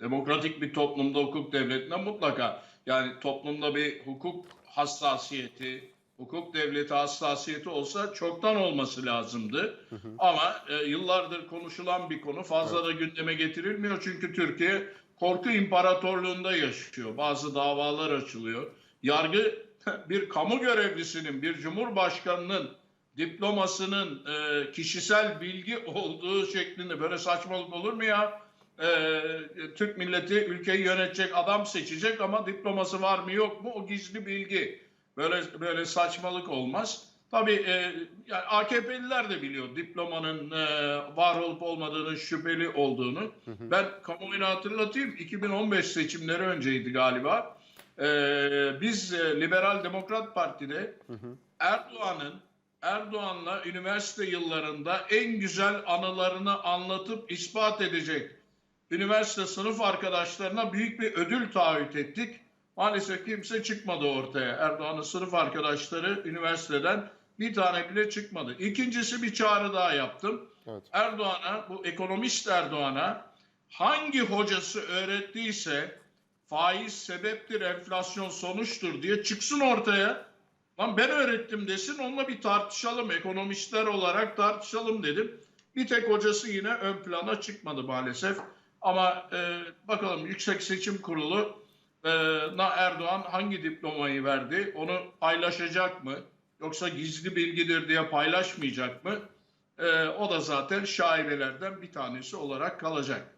Demokratik bir toplumda hukuk devletinde mutlaka yani toplumda bir hukuk hassasiyeti, hukuk devleti hassasiyeti olsa çoktan olması lazımdı. Ama e, yıllardır konuşulan bir konu fazla da gündeme getirilmiyor çünkü Türkiye korku imparatorluğunda yaşıyor. Bazı davalar açılıyor. Yargı bir kamu görevlisinin, bir cumhurbaşkanının diplomasının e, kişisel bilgi olduğu şeklinde böyle saçmalık olur mu ya? E, Türk milleti ülkeyi yönetecek adam seçecek ama diploması var mı yok mu o gizli bilgi. Böyle böyle saçmalık olmaz. Tabii e, yani AKP'liler de biliyor diplomanın e, var olup olmadığını şüpheli olduğunu. Ben kamuoyuna hatırlatayım 2015 seçimleri önceydi galiba. E, biz e, Liberal Demokrat Parti'de Erdoğan'ın Erdoğan'la üniversite yıllarında en güzel anılarını anlatıp ispat edecek üniversite sınıf arkadaşlarına büyük bir ödül taahhüt ettik. Maalesef kimse çıkmadı ortaya. Erdoğan'ın sınıf arkadaşları üniversiteden bir tane bile çıkmadı. İkincisi bir çağrı daha yaptım. Evet. Erdoğan'a, bu ekonomist Erdoğan'a hangi hocası öğrettiyse faiz sebeptir, enflasyon sonuçtur diye çıksın ortaya. Lan ben öğrettim desin, onunla bir tartışalım, ekonomistler olarak tartışalım dedim. Bir tek hocası yine ön plana çıkmadı maalesef. Ama e, bakalım Yüksek Seçim Kurulu e, na Erdoğan hangi diplomayı verdi? Onu paylaşacak mı? Yoksa gizli bilgidir diye paylaşmayacak mı? E, o da zaten şaibelerden bir tanesi olarak kalacak.